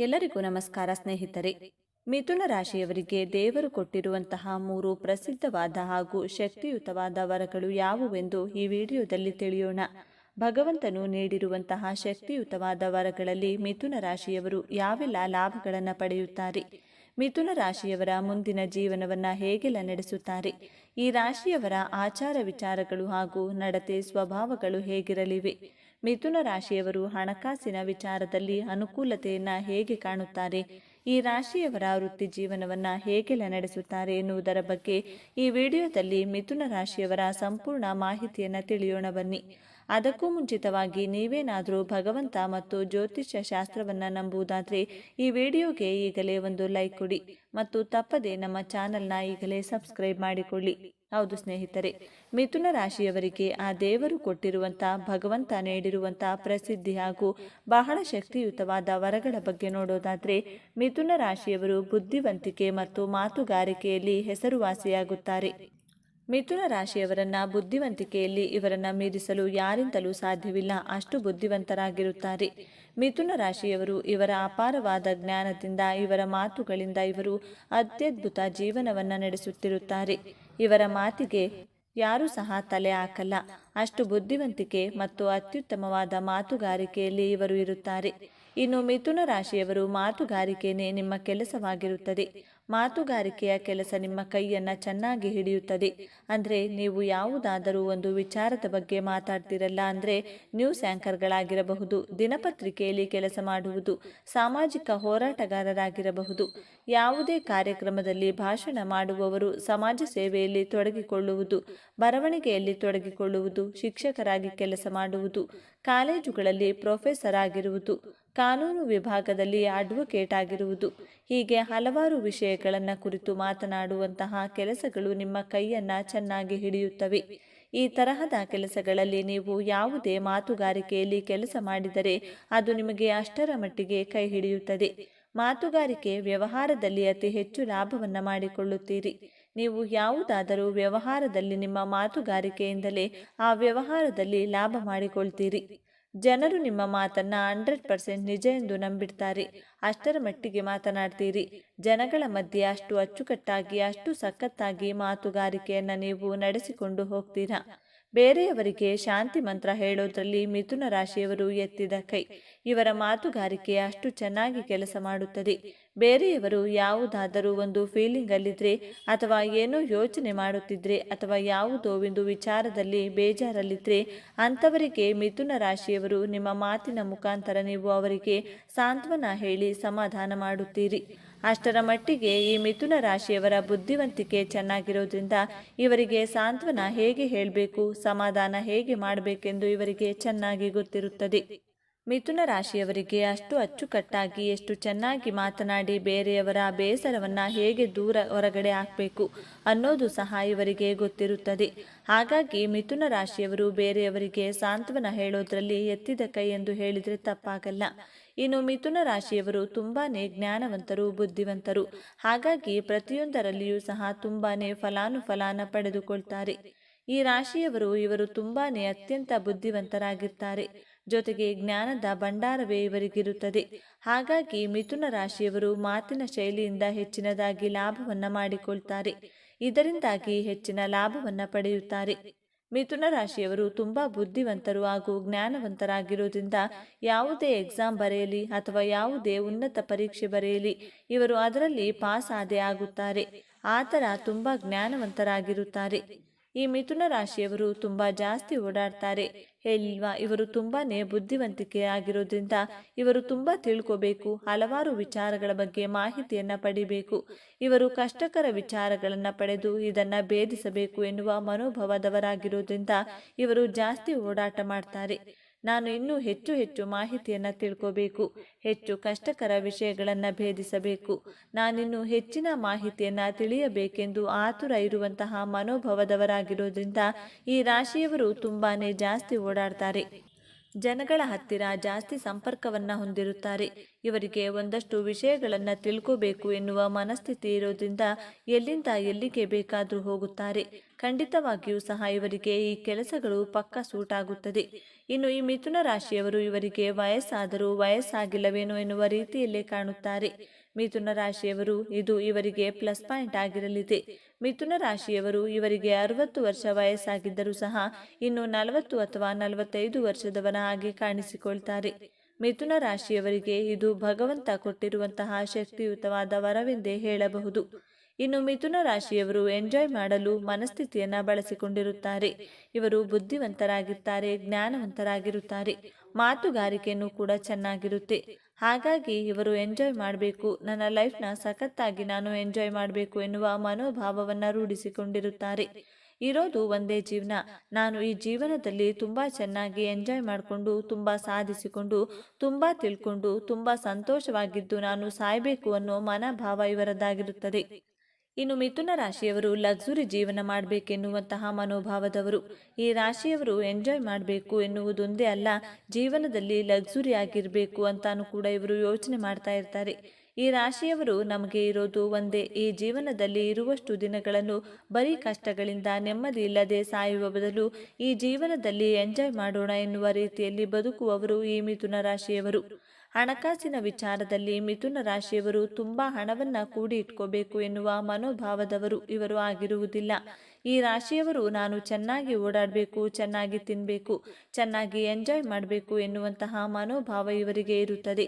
ಎಲ್ಲರಿಗೂ ನಮಸ್ಕಾರ ಸ್ನೇಹಿತರೆ. ಮಿಥುನ ರಾಶಿಯವರಿಗೆ ದೇವರು ಕೊಟ್ಟಿರುವಂತಹ ಮೂರು ಪ್ರಸಿದ್ಧವಾದ ಹಾಗೂ ಶಕ್ತಿಯುತವಾದ ವರಗಳು ಯಾವುವೆಂದು ಈ ವಿಡಿಯೋದಲ್ಲಿ ತಿಳಿಯೋಣ. ಭಗವಂತನು ನೀಡಿರುವಂತಹ ಶಕ್ತಿಯುತವಾದ ವರಗಳಲ್ಲಿ ಮಿಥುನ ರಾಶಿಯವರು ಯಾವೆಲ್ಲ ಲಾಭಗಳನ್ನು ಪಡೆಯುತ್ತಾರೆ? ಮಿಥುನ ರಾಶಿಯವರ ಮುಂದಿನ ಜೀವನವನ್ನ ಹೇಗೆಲ್ಲ ನಡೆಸುತ್ತಾರೆ? ಈ ರಾಶಿಯವರ ಆಚಾರ ವಿಚಾರಗಳು ಹಾಗೂ ನಡತೆ ಸ್ವಭಾವಗಳು ಹೇಗಿರಲಿವೆ? ಮಿಥುನ ರಾಶಿಯವರು ಹಣಕಾಸಿನ ವಿಚಾರದಲ್ಲಿ ಅನುಕೂಲತೆಯನ್ನು ಹೇಗೆ ಕಾಣುತ್ತಾರೆ? ಈ ರಾಶಿಯವರ ವೃತ್ತಿ ಜೀವನವನ್ನ ಹೇಗೆಲ್ಲ ನಡೆಸುತ್ತಾರೆ ಎನ್ನುವುದರ ಬಗ್ಗೆ ಈ ವಿಡಿಯೋದಲ್ಲಿ ಮಿಥುನ ರಾಶಿಯವರ ಸಂಪೂರ್ಣ ಮಾಹಿತಿಯನ್ನು ತಿಳಿಯೋಣ ಬನ್ನಿ. ಅದಕ್ಕೂ ಮುಂಚಿತವಾಗಿ ನೀವೇನಾದರೂ ಭಗವಂತ ಮತ್ತು ಜ್ಯೋತಿಷ್ಯ ಶಾಸ್ತ್ರವನ್ನು ನಂಬುವುದಾದರೆ ಈ ವಿಡಿಯೋಗೆ ಈಗಲೇ ಒಂದು ಲೈಕ್ ಕೊಡಿ ಮತ್ತು ತಪ್ಪದೆ ನಮ್ಮ ಚಾನೆಲ್ನ ಈಗಲೇ ಸಬ್ಸ್ಕ್ರೈಬ್ ಮಾಡಿಕೊಳ್ಳಿ. ಹೌದು ಸ್ನೇಹಿತರೆ, ಮಿಥುನ ರಾಶಿಯವರಿಗೆ ಆ ದೇವರು ಕೊಟ್ಟಿರುವಂಥ ಭಗವಂತ ನೀಡಿರುವಂಥ ಪ್ರಸಿದ್ಧಿ ಹಾಗೂ ಬಹಳ ಶಕ್ತಿಯುತವಾದ ವರಗಳ ಬಗ್ಗೆ ನೋಡೋದಾದರೆ, ಮಿಥುನ ರಾಶಿಯವರು ಬುದ್ಧಿವಂತಿಕೆ ಮತ್ತು ಮಾತುಗಾರಿಕೆಯಲ್ಲಿ ಹೆಸರುವಾಸಿಯಾಗುತ್ತಾರೆ. ಮಿಥುನ ರಾಶಿಯವರನ್ನ ಬುದ್ಧಿವಂತಿಕೆಯಲ್ಲಿ ಇವರನ್ನ ಮೀರಿಸಲು ಯಾರಿಂದಲೂ ಸಾಧ್ಯವಿಲ್ಲ, ಅಷ್ಟು ಬುದ್ಧಿವಂತರಾಗಿರುತ್ತಾರೆ. ಮಿಥುನ ರಾಶಿಯವರು ಇವರ ಅಪಾರವಾದ ಜ್ಞಾನದಿಂದ, ಇವರ ಮಾತುಗಳಿಂದ ಇವರು ಅತ್ಯದ್ಭುತ ಜೀವನವನ್ನ ನಡೆಸುತ್ತಿರುತ್ತಾರೆ. ಇವರ ಮಾತಿಗೆ ಯಾರೂ ಸಹ ತಲೆ ಹಾಕಲ್ಲ. ಅಷ್ಟು ಬುದ್ಧಿವಂತಿಕೆ ಮತ್ತು ಅತ್ಯುತ್ತಮವಾದ ಮಾತುಗಾರಿಕೆಯಲ್ಲಿ ಇವರು ಇರುತ್ತಾರೆ. ಇನ್ನು ಮಿಥುನ ರಾಶಿಯವರು ಮಾತುಗಾರಿಕೆಯೇ ನಿಮ್ಮ ಕೆಲಸವಾಗಿರುತ್ತದೆ. ಮಾತುಗಾರಿಕೆಯ ಕೆಲಸ ನಿಮ್ಮ ಕೈಯನ್ನು ಚೆನ್ನಾಗಿ ಹಿಡಿಯುತ್ತದೆ. ಅಂದರೆ ನೀವು ಯಾವುದಾದರೂ ಒಂದು ವಿಚಾರದ ಬಗ್ಗೆ ಮಾತಾಡ್ತಿರಲ್ಲ ಅಂದರೆ ನ್ಯೂಸ್ ಆ್ಯಂಕರ್ಗಳಾಗಿರಬಹುದು ದಿನಪತ್ರಿಕೆಯಲ್ಲಿ ಕೆಲಸ ಮಾಡುವುದು, ಸಾಮಾಜಿಕ ಹೋರಾಟಗಾರರಾಗಿರಬಹುದು. ಯಾವುದೇ ಕಾರ್ಯಕ್ರಮದಲ್ಲಿ ಭಾಷಣ ಮಾಡುವವರು ಸಮಾಜ ಸೇವೆಯಲ್ಲಿ ತೊಡಗಿಕೊಳ್ಳುವುದು, ಬರವಣಿಗೆಯಲ್ಲಿ ತೊಡಗಿಕೊಳ್ಳುವುದು, ಶಿಕ್ಷಕರಾಗಿ ಕೆಲಸ ಮಾಡುವುದು, ಕಾಲೇಜುಗಳಲ್ಲಿ ಪ್ರೊಫೆಸರ್ ಆಗಿರುವುದು, ಕಾನೂನು ವಿಭಾಗದಲ್ಲಿ ಅಡ್ವೊಕೇಟ್ ಆಗಿರುವುದು ಹೀಗೆ ಹಲವಾರು ವಿಷಯಗಳನ್ನು ಕುರಿತು ಮಾತನಾಡುವಂತಹ ಕೆಲಸಗಳು ನಿಮ್ಮ ಕೈಯನ್ನು ಚೆನ್ನಾಗಿ ಹಿಡಿಯುತ್ತವೆ. ಈ ತರಹದ ಕೆಲಸಗಳಲ್ಲಿ ನೀವು ಯಾವುದೇ ಮಾತುಗಾರಿಕೆಯಲ್ಲಿ ಕೆಲಸ ಮಾಡಿದರೆ ಅದು ನಿಮಗೆ ಅಷ್ಟರ ಮಟ್ಟಿಗೆ ಕೈ ಹಿಡಿಯುತ್ತದೆ. ಮಾತುಗಾರಿಕೆ ವ್ಯವಹಾರದಲ್ಲಿ ಅತಿ ಹೆಚ್ಚು ಲಾಭವನ್ನು ಮಾಡಿಕೊಳ್ಳುತ್ತೀರಿ. ನೀವು ಯಾವುದಾದರೂ ವ್ಯವಹಾರದಲ್ಲಿ ನಿಮ್ಮ ಮಾತುಗಾರಿಕೆಯಿಂದಲೇ ಆ ವ್ಯವಹಾರದಲ್ಲಿ ಲಾಭ ಮಾಡಿಕೊಳ್ತೀರಿ. ಜನರು ನಿಮ್ಮ ಮಾತನ್ನ ಹಂಡ್ರೆಡ್ ಪರ್ಸೆಂಟ್ ನಿಜ ಎಂದು ನಂಬಿಡ್ತಾರೆ. ಅಷ್ಟರ ಮಟ್ಟಿಗೆ ಮಾತನಾಡ್ತೀರಿ. ಜನಗಳ ಮಧ್ಯೆ ಅಷ್ಟು ಅಚ್ಚುಕಟ್ಟಾಗಿ, ಅಷ್ಟು ಸಖತ್ತಾಗಿ ಮಾತುಗಾರಿಕೆಯನ್ನು ನೀವು ನಡೆಸಿಕೊಂಡು ಹೋಗ್ತೀರಾ? ಬೇರೆಯವರಿಗೆ ಶಾಂತಿ ಮಂತ್ರ ಹೇಳೋದ್ರಲ್ಲಿ ಮಿಥುನ ರಾಶಿಯವರು ಎತ್ತಿದ ಕೈ. ಇವರ ಮಾತುಗಾರಿಕೆ ಅಷ್ಟು ಚೆನ್ನಾಗಿ ಕೆಲಸ ಮಾಡುತ್ತದೆ. ಬೇರೆಯವರು ಯಾವುದಾದರೂ ಒಂದು ಫೀಲಿಂಗ್ ಅಲ್ಲಿದ್ರೆ ಅಥವಾ ಏನೋ ಯೋಚನೆ ಮಾಡುತ್ತಿದ್ರೆ ಅಥವಾ ಯಾವುದೋ ಒಂದು ವಿಚಾರದಲ್ಲಿ ಬೇಜಾರಲ್ಲಿದ್ರೆ ಅಂಥವರಿಗೆ ಮಿಥುನ ರಾಶಿಯವರು ನಿಮ್ಮ ಮಾತಿನ ಮುಖಾಂತರ ನೀವು ಅವರಿಗೆ ಸಾಂತ್ವನ ಹೇಳಿ ಸಮಾಧಾನ ಮಾಡುತ್ತೀರಿ. ಅಷ್ಟರ ಮಟ್ಟಿಗೆ ಈ ಮಿಥುನ ರಾಶಿಯವರ ಬುದ್ಧಿವಂತಿಕೆ ಚೆನ್ನಾಗಿರೋದ್ರಿಂದ ಇವರಿಗೆ ಸಾಂತ್ವನ ಹೇಗೆ ಹೇಳಬೇಕು, ಸಮಾಧಾನ ಹೇಗೆ ಮಾಡಬೇಕೆಂದು ಇವರಿಗೆ ಚೆನ್ನಾಗಿ ಗೊತ್ತಿರುತ್ತದೆ. ಮಿಥುನ ರಾಶಿಯವರಿಗೆ ಅಷ್ಟು ಅಚ್ಚುಕಟ್ಟಾಗಿ, ಎಷ್ಟು ಚೆನ್ನಾಗಿ ಮಾತನಾಡಿ ಬೇರೆಯವರ ಬೇಸರವನ್ನು ಹೇಗೆ ದೂರ ಹೊರಗಡೆ ಹಾಕಬೇಕು ಅನ್ನೋದು ಸಹ ಇವರಿಗೆ ಗೊತ್ತಿರುತ್ತದೆ. ಹಾಗಾಗಿ ಮಿಥುನ ರಾಶಿಯವರು ಬೇರೆಯವರಿಗೆ ಸಾಂತ್ವನ ಹೇಳೋದ್ರಲ್ಲಿ ಎತ್ತಿದ ಕೈ ಎಂದು ಹೇಳಿದರೆ ತಪ್ಪಾಗಲ್ಲ. ಇನ್ನು ಮಿಥುನ ರಾಶಿಯವರು ತುಂಬಾನೇ ಜ್ಞಾನವಂತರು, ಬುದ್ಧಿವಂತರು. ಹಾಗಾಗಿ ಪ್ರತಿಯೊಂದರಲ್ಲಿಯೂ ಸಹ ತುಂಬಾನೇ ಫಲಾನುಫಲಾನ ಪಡೆದುಕೊಳ್ತಾರೆ. ಈ ರಾಶಿಯವರು ಇವರು ತುಂಬಾನೇ ಅತ್ಯಂತ ಬುದ್ಧಿವಂತರಾಗಿರ್ತಾರೆ. ಜೊತೆಗೆ ಜ್ಞಾನದ ಭಂಡಾರವೇ ಇವರಿಗಿರುತ್ತದೆ. ಹಾಗಾಗಿ ಮಿಥುನ ರಾಶಿಯವರು ಮಾತಿನ ಶೈಲಿಯಿಂದ ಹೆಚ್ಚಿನದಾಗಿ ಲಾಭವನ್ನ ಮಾಡಿಕೊಳ್ತಾರೆ. ಇದರಿಂದಾಗಿ ಹೆಚ್ಚಿನ ಲಾಭವನ್ನ ಪಡೆಯುತ್ತಾರೆ. ಮಿಥುನ ರಾಶಿಯವರು ತುಂಬಾ ಬುದ್ಧಿವಂತರು ಹಾಗೂ ಜ್ಞಾನವಂತರಾಗಿರುವುದರಿಂದ ಯಾವುದೇ ಎಕ್ಸಾಮ್ ಬರೆಯಲಿ ಅಥವಾ ಯಾವುದೇ ಉನ್ನತ ಪರೀಕ್ಷೆ ಬರೆಯಲಿ, ಇವರು ಅದರಲ್ಲಿ ಪಾಸ್ ಆದೇ ಆಗುತ್ತಾರೆ. ಆತರ ತುಂಬಾ ಜ್ಞಾನವಂತರಾಗಿರುತ್ತಾರೆ. ಈ ಮಿಥುನ ರಾಶಿಯವರು ತುಂಬಾ ಜಾಸ್ತಿ ಓಡಾಡ್ತಾರೆ. ಹೇಳಿಲ್ವಾ ಇವರು ತುಂಬಾನೇ ಬುದ್ಧಿವಂತಿಕೆ ಆಗಿರೋದ್ರಿಂದ ಇವರು ತುಂಬಾ ತಿಳ್ಕೋಬೇಕು, ಹಲವಾರು ವಿಚಾರಗಳ ಬಗ್ಗೆ ಮಾಹಿತಿಯನ್ನ ಪಡಿಬೇಕು. ಇವರು ಕಷ್ಟಕರ ವಿಚಾರಗಳನ್ನ ಪಡೆದು ಇದನ್ನ ಭೇದಿಸಬೇಕು ಎನ್ನುವ ಮನೋಭಾವದವರಾಗಿರೋದ್ರಿಂದ ಇವರು ಜಾಸ್ತಿ ಓಡಾಟ ಮಾಡ್ತಾರೆ. ನಾನು ಇನ್ನೂ ಹೆಚ್ಚು ಹೆಚ್ಚು ಮಾಹಿತಿಯನ್ನು ತಿಳ್ಕೋಬೇಕು, ಹೆಚ್ಚು ಕಷ್ಟಕರ ವಿಷಯಗಳನ್ನು ಭೇದಿಸಬೇಕು. ನಾನಿನ್ನೂ ಹೆಚ್ಚಿನ ಮಾಹಿತಿಯನ್ನು ತಿಳಿಯಬೇಕೆಂದು ಆತುರ ಇರುವಂತಹ ಮನೋಭಾವದವರಾಗಿರೋದ್ರಿಂದ ಈ ರಾಶಿಯವರು ತುಂಬಾ ಜಾಸ್ತಿ ಓಡಾಡ್ತಾರೆ. ಜನಗಳ ಹತ್ತಿರ ಜಾಸ್ತಿ ಸಂಪರ್ಕವನ್ನು ಹೊಂದಿರುತ್ತಾರೆ. ಇವರಿಗೆ ಒಂದಷ್ಟು ವಿಷಯಗಳನ್ನು ತಿಳ್ಕೋಬೇಕು ಎನ್ನುವ ಮನಸ್ಥಿತಿ ಇರೋದ್ರಿಂದ ಎಲ್ಲಿಂದ ಎಲ್ಲಿಗೆ ಬೇಕಾದರೂ ಹೋಗುತ್ತಾರೆ. ಖಂಡಿತವಾಗಿಯೂ ಸಹ ಇವರಿಗೆ ಈ ಕೆಲಸಗಳು ಪಕ್ಕ ಸೂಟ್ ಆಗುತ್ತದೆ ಇನ್ನು ಈ ಮಿಥುನ ರಾಶಿಯವರು ಇವರಿಗೆ ವಯಸ್ಸಾದರೂ ವಯಸ್ಸಾಗಿಲ್ಲವೇನೋ ಎನ್ನುವ ರೀತಿಯಲ್ಲೇ ಕಾಣುತ್ತಾರೆ. ಮಿಥುನ ರಾಶಿಯವರು ಇದು ಇವರಿಗೆ ಪ್ಲಸ್ ಪಾಯಿಂಟ್ ಆಗಿರಲಿದೆ. ಮಿಥುನ ರಾಶಿಯವರು ಇವರಿಗೆ ಅರವತ್ತು ವರ್ಷ ವಯಸ್ಸಾಗಿದ್ದರೂ ಸಹ ಇನ್ನು ನಲವತ್ತು ಅಥವಾ ನಲವತ್ತೈದು ವರ್ಷದವರ ಹಾಗೆ ಕಾಣಿಸಿಕೊಳ್ತಾರೆ. ಮಿಥುನ ರಾಶಿಯವರಿಗೆ ಇದು ಭಗವಂತ ಕೊಟ್ಟಿರುವಂತಹ ಶಕ್ತಿಯುತವಾದ ವರವೆಂದೇ ಹೇಳಬಹುದು. ಇನ್ನು ಮಿಥುನ ರಾಶಿಯವರು ಎಂಜಾಯ್ ಮಾಡಲು ಮನಸ್ಥಿತಿಯನ್ನು ಬಳಸಿಕೊಂಡಿರುತ್ತಾರೆ. ಇವರು ಬುದ್ಧಿವಂತರಾಗಿರ್ತಾರೆ, ಜ್ಞಾನವಂತರಾಗಿರುತ್ತಾರೆ. ಮಾತುಗಾರಿಕೆಯನ್ನು ಕೂಡ ಚೆನ್ನಾಗಿರುತ್ತೆ. ಹಾಗಾಗಿ ಇವರು ಎಂಜಾಯ್ ಮಾಡಬೇಕು. ನನ್ನ ಲೈಫ್ನ ಸಖತ್ತಾಗಿ ನಾನು ಎಂಜಾಯ್ ಮಾಡಬೇಕು ಎನ್ನುವ ಮನೋಭಾವವನ್ನು ರೂಢಿಸಿಕೊಂಡಿರುತ್ತಾರೆ. ಇರೋದು ಒಂದೇ ಜೀವನ. ನಾನು ಈ ಜೀವನದಲ್ಲಿ ತುಂಬ ಚೆನ್ನಾಗಿ ಎಂಜಾಯ್ ಮಾಡಿಕೊಂಡು, ತುಂಬ ಸಾಧಿಸಿಕೊಂಡು, ತುಂಬ ತಿಳ್ಕೊಂಡು, ತುಂಬ ಸಂತೋಷವಾಗಿದ್ದು ನಾನು ಸಾಯಬೇಕು ಅನ್ನೋ ಮನೋಭಾವ ಇವರದ್ದಾಗಿರುತ್ತದೆ. ಇನ್ನು ಮಿಥುನ ರಾಶಿಯವರು ಲಕ್ಸುರಿ ಜೀವನ ಮಾಡಬೇಕೆನ್ನುವಂತಹ ಮನೋಭಾವದವರು. ಈ ರಾಶಿಯವರು ಎಂಜಾಯ್ ಮಾಡಬೇಕು ಎನ್ನುವುದೊಂದೇ ಅಲ್ಲ, ಜೀವನದಲ್ಲಿ ಲಕ್ಸುರಿ ಆಗಿರಬೇಕು ಅಂತಾನು ಕೂಡ ಇವರು ಯೋಚನೆ ಮಾಡ್ತಾ ಇರ್ತಾರೆ. ಈ ರಾಶಿಯವರು ನಮಗೆ ಇರೋದು ಒಂದೇ, ಈ ಜೀವನದಲ್ಲಿ ಇರುವಷ್ಟು ದಿನಗಳನ್ನು ಬರೀ ಕಷ್ಟಗಳಿಂದ ನೆಮ್ಮದಿ ಇಲ್ಲದೆ ಸಾಯುವ ಬದಲು ಈ ಜೀವನದಲ್ಲಿ ಎಂಜಾಯ್ ಮಾಡೋಣ ಎನ್ನುವ ರೀತಿಯಲ್ಲಿ ಬದುಕುವವರು ಈ ಮಿಥುನ ರಾಶಿಯವರು. ಹಣಕಾಸಿನ ವಿಚಾರದಲ್ಲಿ ಮಿಥುನ ರಾಶಿಯವರು ತುಂಬಾ ಹಣವನ್ನ ಕೂಡಿ ಇಟ್ಕೋಬೇಕು ಎನ್ನುವ ಮನೋಭಾವದವರು ಇವರು ಆಗಿರುವುದಿಲ್ಲ. ಈ ರಾಶಿಯವರು ನಾನು ಚೆನ್ನಾಗಿ ಓಡಾಡಬೇಕು, ಚೆನ್ನಾಗಿ ತಿನ್ನಬೇಕು ಚೆನ್ನಾಗಿ ಎಂಜಾಯ್ ಮಾಡಬೇಕು ಎನ್ನುವಂತಹ ಮನೋಭಾವ ಇವರಿಗೆ ಇರುತ್ತದೆ.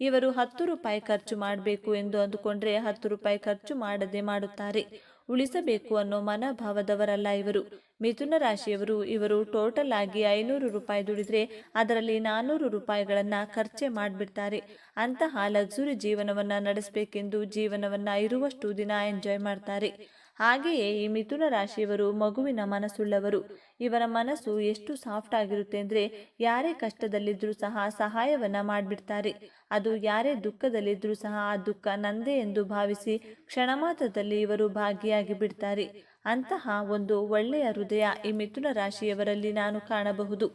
ಇವರು ಹತ್ತು ರೂಪಾಯಿ ಖರ್ಚು ಮಾಡಬೇಕು ಎಂದು ಅಂದುಕೊಂಡ್ರೆ ಹತ್ತು ರೂಪಾಯಿ ಖರ್ಚು ಮಾಡದೆ ಮಾಡುತ್ತಾರೆ. ಉಳಿಸಬೇಕು ಅನ್ನೋ ಮನೋಭಾವದವರಲ್ಲ ಇವರು. ಮಿಥುನ ರಾಶಿಯವರು ಇವರು ಟೋಟಲ್ ಆಗಿ ಐನೂರು ರೂಪಾಯಿ ದುಡಿದ್ರೆ ಅದರಲ್ಲಿ ನಾನ್ನೂರು ರೂಪಾಯಿಗಳನ್ನು ಖರ್ಚೆ ಮಾಡಿಬಿಡ್ತಾರೆ. ಅಂತಹ ಲಕ್ಸುರಿ ಜೀವನವನ್ನ ನಡೆಸಬೇಕೆಂದು ಜೀವನವನ್ನ ಇರುವಷ್ಟು ದಿನ ಎಂಜಾಯ್ ಮಾಡ್ತಾರೆ. ಹಾಗೆಯೇ ಈ ಮಿಥುನ ರಾಶಿಯವರು ಮಗುವಿನ ಮನಸ್ಸುಳ್ಳವರು. ಇವರ ಮನಸ್ಸು ಎಷ್ಟು ಸಾಫ್ಟ್ ಆಗಿರುತ್ತೆ ಅಂದರೆ ಯಾರೇ ಕಷ್ಟದಲ್ಲಿದ್ದರೂ ಸಹ ಸಹಾಯವನ್ನ ಮಾಡಿಬಿಡ್ತಾರೆ. ಅದು ಯಾರೇ ದುಃಖದಲ್ಲಿದ್ದರೂ ಸಹ ಆ ದುಃಖ ನಂದೇ ಎಂದು ಭಾವಿಸಿ ಕ್ಷಣ ಮಾತ್ರದಲ್ಲಿ ಇವರು ಭಾಗಿಯಾಗಿ ಬಿಡ್ತಾರೆ. ಅಂತಹ ಒಂದು ಒಳ್ಳೆಯ ಹೃದಯ ಈ ಮಿಥುನ ರಾಶಿಯವರಲ್ಲಿ ನಾನು ಕಾಣಬಹುದು.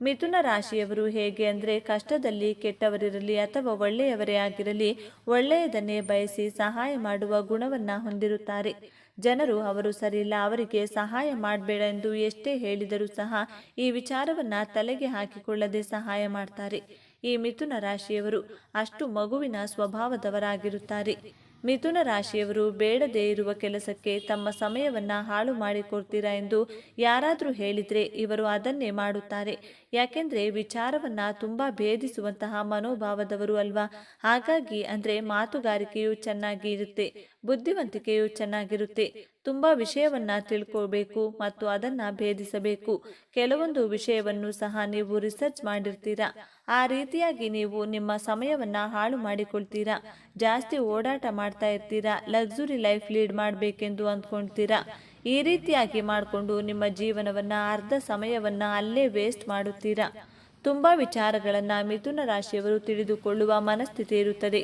ಮಿಥುನ ರಾಶಿಯವರು ಹೇಗೆ ಅಂದರೆ ಕಷ್ಟದಲ್ಲಿ ಕೆಟ್ಟವರಿರಲಿ ಅಥವಾ ಒಳ್ಳೆಯವರೇ ಆಗಿರಲಿ ಒಳ್ಳೆಯದನ್ನೇ ಬಯಸಿ ಸಹಾಯ ಮಾಡುವ ಗುಣವನ್ನು ಹೊಂದಿರುತ್ತಾರೆ. ಜನರು ಅವರು ಸರಿಯಿಲ್ಲ, ಅವರಿಗೆ ಸಹಾಯ ಮಾಡಬೇಡ ಎಂದು ಎಷ್ಟೇ ಹೇಳಿದರೂ ಸಹ ಈ ವಿಚಾರವನ್ನು ತಲೆಗೆ ಹಾಕಿಕೊಳ್ಳದೆ ಸಹಾಯ ಮಾಡ್ತಾರೆ. ಈ ಮಿಥುನ ರಾಶಿಯವರು ಅಷ್ಟು ಮಗುವಿನ ಸ್ವಭಾವದವರಾಗಿರುತ್ತಾರೆ. ಮಿಥುನ ರಾಶಿಯವರು ಬೇಡದೇ ಇರುವ ಕೆಲಸಕ್ಕೆ ತಮ್ಮ ಸಮಯವನ್ನ ಹಾಳು ಮಾಡಿಕೊಡ್ತೀರಾ ಎಂದು ಯಾರಾದರೂ ಹೇಳಿದರೆ ಇವರು ಅದನ್ನೇ ಮಾಡುತ್ತಾರೆ. ಯಾಕೆಂದರೆ ವಿಚಾರವನ್ನ ತುಂಬ ಭೇದಿಸುವಂತಹ ಮನೋಭಾವದವರು ಅಲ್ವಾ? ಹಾಗಾಗಿ ಅಂದರೆ ಮಾತುಗಾರಿಕೆಯು ಚೆನ್ನಾಗಿ ಇರುತ್ತೆ, ಬುದ್ಧಿವಂತಿಕೆಯು ಚೆನ್ನಾಗಿರುತ್ತೆ. ತುಂಬ ವಿಷಯವನ್ನ ತಿಳ್ಕೊಳ್ಬೇಕು ಮತ್ತು ಅದನ್ನ ಭೇದಿಸಬೇಕು. ಕೆಲವೊಂದು ವಿಷಯವನ್ನು ಸಹ ನೀವು ರಿಸರ್ಚ್ ಮಾಡಿರ್ತೀರಾ? ಆ ರೀತಿಯಾಗಿ ನೀವು ನಿಮ್ಮ ಸಮಯವನ್ನು ಹಾಳು ಮಾಡಿಕೊಳ್ತೀರಾ? ಜಾಸ್ತಿ ಓಡಾಟ ಮಾಡ್ತಾ ಇರ್ತೀರಾ? ಲಕ್ಸುರಿ ಲೈಫ್ ಲೀಡ್ ಮಾಡಬೇಕೆಂದು ಅಂದ್ಕೊಳ್ತೀರಾ ಈ ರೀತಿಯಾಗಿ ಮಾಡಿಕೊಂಡು ನಿಮ್ಮ ಜೀವನವನ್ನು, ಅರ್ಧ ಸಮಯವನ್ನು ಅಲ್ಲೇ ವೇಸ್ಟ್ ಮಾಡುತ್ತೀರಾ? ತುಂಬ ವಿಚಾರಗಳನ್ನು ಮಿಥುನ ರಾಶಿಯವರು ತಿಳಿದುಕೊಳ್ಳುವ ಮನಸ್ಥಿತಿ ಇರುತ್ತದೆ.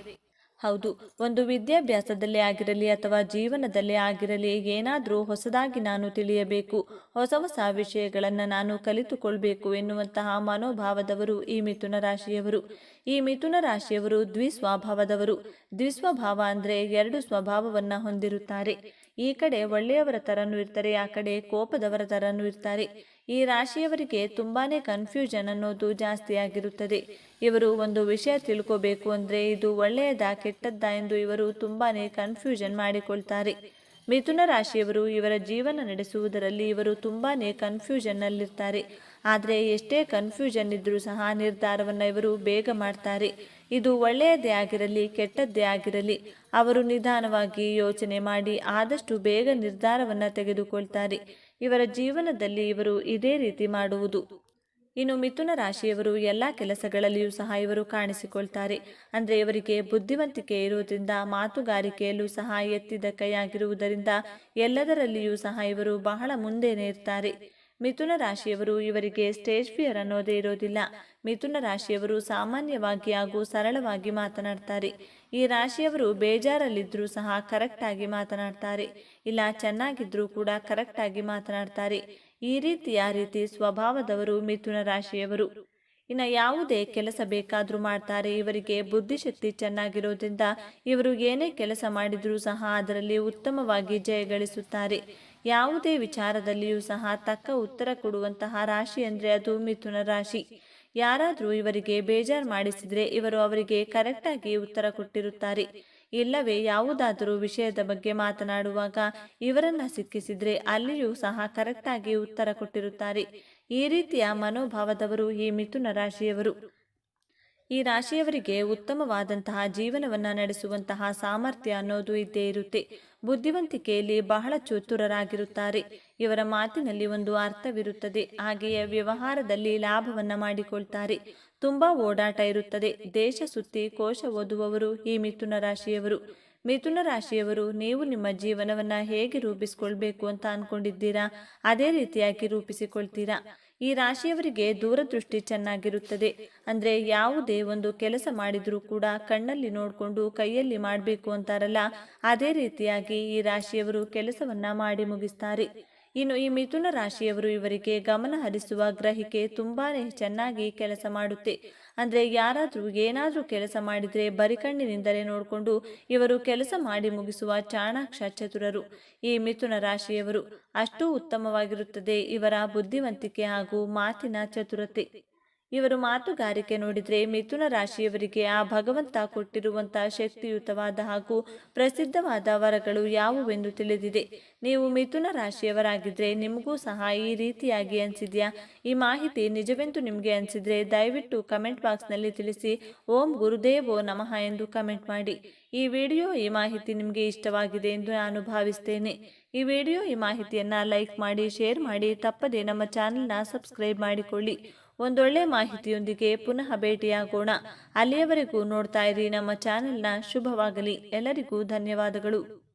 ಹೌದು, ಒಂದು ವಿದ್ಯಾಭ್ಯಾಸದಲ್ಲೇ ಆಗಿರಲಿ ಅಥವಾ ಜೀವನದಲ್ಲೇ ಆಗಿರಲಿ ಏನಾದರೂ ಹೊಸದಾಗಿ ನಾನು ತಿಳಿಯಬೇಕು. ಹೊಸ ಹೊಸ ವಿಷಯಗಳನ್ನು ನಾನು ಕಲಿತುಕೊಳ್ಬೇಕು ಎನ್ನುವಂತಹ ಮನೋಭಾವದವರು ಈ ಮಿಥುನ ರಾಶಿಯವರು. ಈ ಮಿಥುನ ರಾಶಿಯವರು ದ್ವಿಸ್ವಭಾವದವರು. ದ್ವಿಸ್ವಭಾವ ಅಂದರೆ ಎರಡು ಸ್ವಭಾವವನ್ನು ಹೊಂದಿರುತ್ತಾರೆ. ಈ ಕಡೆ ಒಳ್ಳೆಯವರ ತರನು ಇರ್ತಾರೆ, ಆ ಕಡೆ ಕೋಪದವರ ತರನು ಇರ್ತಾರೆ. ಈ ರಾಶಿಯವರಿಗೆ ತುಂಬಾನೇ ಕನ್ಫ್ಯೂಷನ್ ಅನ್ನೋದು ಜಾಸ್ತಿ ಆಗಿರುತ್ತದೆ. ಇವರು ಒಂದು ವಿಷಯ ತಿಳ್ಕೋಬೇಕು ಅಂದರೆ ಇದು ಒಳ್ಳೆಯದಾ ಕೆಟ್ಟದ್ದಾ ಎಂದು ಇವರು ತುಂಬಾನೇ ಕನ್ಫ್ಯೂಷನ್ ಮಾಡಿಕೊಳ್ತಾರೆ. ಮಿಥುನ ರಾಶಿಯವರು ಇವರ ಜೀವನ ನಡೆಸುವುದರಲ್ಲಿ ಇವರು ತುಂಬಾನೇ ಕನ್ಫ್ಯೂಷನ್ನಲ್ಲಿರ್ತಾರೆ. ಆದರೆ ಎಷ್ಟೇ ಕನ್ಫ್ಯೂಷನ್ ಇದ್ದರೂ ಸಹ ನಿರ್ಧಾರವನ್ನು ಇವರು ಬೇಗ ಮಾಡ್ತಾರೆ. ಇದು ಒಳ್ಳೆಯದೇ ಆಗಿರಲಿ, ಕೆಟ್ಟದ್ದೇ ಆಗಿರಲಿ, ಅವರು ನಿಧಾನವಾಗಿ ಯೋಚನೆ ಮಾಡಿ ಆದಷ್ಟು ಬೇಗ ನಿರ್ಧಾರವನ್ನು ತೆಗೆದುಕೊಳ್ತಾರೆ. ಇವರ ಜೀವನದಲ್ಲಿ ಇವರು ಇದೇ ರೀತಿ ಮಾಡುವುದು. ಇನ್ನು ಮಿಥುನ ರಾಶಿಯವರು ಎಲ್ಲ ಕೆಲಸಗಳಲ್ಲಿಯೂ ಸಹ ಇವರು ಕಾಣಿಸಿಕೊಳ್ತಾರೆ. ಅಂದರೆ ಇವರಿಗೆ ಬುದ್ಧಿವಂತಿಕೆ ಇರುವುದರಿಂದ, ಮಾತುಗಾರಿಕೆಯಲ್ಲೂ ಸಹ ಎತ್ತಿದ ಕೈಯಾಗಿರುವುದರಿಂದ ಎಲ್ಲದರಲ್ಲಿಯೂ ಸಹ ಇವರು ಬಹಳ ಮುಂದೆನೇ ಇರ್ತಾರೆ ಮಿಥುನ ರಾಶಿಯವರು ಇವರಿಗೆ ಸ್ಟೇಜ್ ಫಿಯರ್ ಅನ್ನೋದೇ ಇರೋದಿಲ್ಲ. ಮಿಥುನ ರಾಶಿಯವರು ಸಾಮಾನ್ಯವಾಗಿ ಹಾಗೂ ಸರಳವಾಗಿ ಮಾತನಾಡ್ತಾರೆ. ಈ ರಾಶಿಯವರು ಬೇಜಾರಲ್ಲಿದ್ದರೂ ಸಹ ಕರೆಕ್ಟಾಗಿ ಮಾತನಾಡ್ತಾರೆ. ಇಲ್ಲ ಚೆನ್ನಾಗಿದ್ದರೂ ಕೂಡ ಕರೆಕ್ಟಾಗಿ ಮಾತನಾಡ್ತಾರೆ. ಈ ರೀತಿಯ ರೀತಿ ಸ್ವಭಾವದವರು ಮಿಥುನ ರಾಶಿಯವರು. ಇನ್ನು ಯಾವುದೇ ಕೆಲಸ ಬೇಕಾದರೂ ಮಾಡ್ತಾರೆ. ಇವರಿಗೆ ಬುದ್ಧಿಶಕ್ತಿ ಚೆನ್ನಾಗಿರೋದ್ರಿಂದ ಇವರು ಏನೇ ಕೆಲಸ ಮಾಡಿದರೂ ಸಹ ಅದರಲ್ಲಿ ಉತ್ತಮವಾಗಿ ಜಯಗಳಿಸುತ್ತಾರೆ ಯಾವುದೇ ವಿಚಾರದಲ್ಲಿಯೂ ಸಹ ತಕ್ಕ ಉತ್ತರ ಕೊಡುವಂತಹ ರಾಶಿ ಅಂದರೆ ಅದು ಮಿಥುನ ರಾಶಿ. ಯಾರಾದರೂ ಇವರಿಗೆ ಬೇಜಾರು ಮಾಡಿಸಿದರೆ ಇವರು ಅವರಿಗೆ ಕರೆಕ್ಟಾಗಿ ಉತ್ತರ ಕೊಟ್ಟಿರುತ್ತಾರೆ. ಇಲ್ಲವೇ, ಯಾವುದಾದರೂ ವಿಷಯದ ಬಗ್ಗೆ ಮಾತನಾಡುವಾಗ ಇವರನ್ನ ಸಿಕ್ಕಿಸಿದ್ರೆ ಅಲ್ಲಿಯೂ ಸಹ ಕರೆಕ್ಟಾಗಿ ಉತ್ತರ ಕೊಟ್ಟಿರುತ್ತಾರೆ. ಈ ರೀತಿಯ ಮನೋಭಾವದವರು ಈ ಮಿಥುನ ರಾಶಿಯವರು. ಈ ರಾಶಿಯವರಿಗೆ ಉತ್ತಮವಾದಂತಹ ಜೀವನವನ್ನು ನಡೆಸುವಂತಹ ಸಾಮರ್ಥ್ಯ ಅನ್ನೋದು ಇದ್ದೇ ಇರುತ್ತೆ. ಬುದ್ಧಿವಂತಿಕೆಯಲ್ಲಿ ಬಹಳ ಚತುರರಾಗಿರುತ್ತಾರೆ ಇವರ ಮಾತಿನಲ್ಲಿ ಒಂದು ಅರ್ಥವಿರುತ್ತದೆ. ಹಾಗೆಯೇ ವ್ಯವಹಾರದಲ್ಲಿ ಲಾಭವನ್ನು ಮಾಡಿಕೊಳ್ತಾರೆ. ತುಂಬಾ ಓಡಾಟ ಇರುತ್ತದೆ. ದೇಶ ಸುತ್ತಿ ಕೋಶ ಓದುವವರು ಈ ಮಿಥುನ ರಾಶಿಯವರು. ಮಿಥುನ ರಾಶಿಯವರು, ನೀವು ನಿಮ್ಮ ಜೀವನವನ್ನ ಹೇಗೆ ರೂಪಿಸಿಕೊಳ್ಬೇಕು ಅಂತ ಅಂದ್ಕೊಂಡಿದ್ದೀರಾ ಅದೇ ರೀತಿಯಾಗಿ ರೂಪಿಸಿಕೊಳ್ತೀರಾ? ಈ ರಾಶಿಯವರಿಗೆ ದೂರದೃಷ್ಟಿ ಚೆನ್ನಾಗಿರುತ್ತದೆ. ಅಂದ್ರೆ ಯಾವುದೇ ಒಂದು ಕೆಲಸ ಮಾಡಿದರೂ ಕೂಡ ಕಣ್ಣಲ್ಲಿ ನೋಡಿಕೊಂಡು ಕೈಯಲ್ಲಿ ಮಾಡಬೇಕು ಅಂತಾರಲ್ಲ, ಅದೇ ರೀತಿಯಾಗಿ ಈ ರಾಶಿಯವರು ಕೆಲಸವನ್ನ ಮಾಡಿ ಮುಗಿಸ್ತಾರೆ. ಇನ್ನು ಈ ಮಿಥುನ ರಾಶಿಯವರು ಇವರಿಗೆ ಗಮನ ಹರಿಸುವ ಗ್ರಹಿಕೆ ತುಂಬಾನೇ ಚೆನ್ನಾಗಿ ಕೆಲಸ ಮಾಡುತ್ತೆ. ಅಂದ್ರೆ ಯಾರಾದರೂ ಏನಾದರೂ ಕೆಲಸ ಮಾಡಿದರೆ ಬರಿಕಣ್ಣಿನಿಂದಲೇ ನೋಡಿಕೊಂಡು ಇವರು ಕೆಲಸ ಮಾಡಿ ಮುಗಿಸುವ ಚಾಣಾಕ್ಷ ಚತುರರು. ಈ ಮಿಥುನ ರಾಶಿಯವರು ಅಷ್ಟು ಉತ್ತಮವಾಗಿರುತ್ತದೆ ಇವರ ಬುದ್ಧಿವಂತಿಕೆ ಹಾಗೂ ಮಾತಿನ ಚತುರತೆ. ಇವರು ಮಾತುಗಾರಿಕೆ ನೋಡಿದರೆ ಮಿಥುನ ರಾಶಿಯವರಿಗೆ ಆ ಭಗವಂತ ಕೊಟ್ಟಿರುವಂತಹ ಶಕ್ತಿಯುತವಾದ ಹಾಗೂ ಪ್ರಸಿದ್ಧವಾದ ವರಗಳು ಯಾವುವೆಂದು ತಿಳಿದಿದೆ. ನೀವು ಮಿಥುನ ರಾಶಿಯವರಾಗಿದ್ದರೆ ನಿಮಗೂ ಸಹ ಈ ರೀತಿಯಾಗಿ ಅನಿಸಿದೆಯಾ? ಈ ಮಾಹಿತಿ ನಿಜವೆಂದು ನಿಮಗೆ ಅನಿಸಿದರೆ ದಯವಿಟ್ಟು ಕಮೆಂಟ್ ಬಾಕ್ಸ್ನಲ್ಲಿ ತಿಳಿಸಿ. ಓಂ ಗುರುದೇವೋ ನಮಃ ಎಂದು ಕಮೆಂಟ್ ಮಾಡಿ. ಈ ವಿಡಿಯೋ, ಈ ಮಾಹಿತಿ ನಿಮಗೆ ಇಷ್ಟವಾಗಿದೆ ಎಂದು ನಾನು ಭಾವಿಸ್ತೇನೆ. ಈ ವಿಡಿಯೋ, ಈ ಮಾಹಿತಿಯನ್ನು ಲೈಕ್ ಮಾಡಿ, ಶೇರ್ ಮಾಡಿ, ತಪ್ಪದೇ ನಮ್ಮ ಚಾನಲ್ನ ಸಬ್ಸ್ಕ್ರೈಬ್ ಮಾಡಿಕೊಳ್ಳಿ. ಒಂದೊಳ್ಳೆ ಮಾಹಿತಿಯೊಂದಿಗೆ ಪುನಃ ಭೇಟಿಯಾಗೋಣ. ಅಲ್ಲಿಯವರೆಗೂ ನೋಡ್ತಾ ಇರಿ ನಮ್ಮ ಚಾನೆಲ್ನ ಶುಭವಾಗಲಿ. ಎಲ್ಲರಿಗೂ ಧನ್ಯವಾದಗಳು.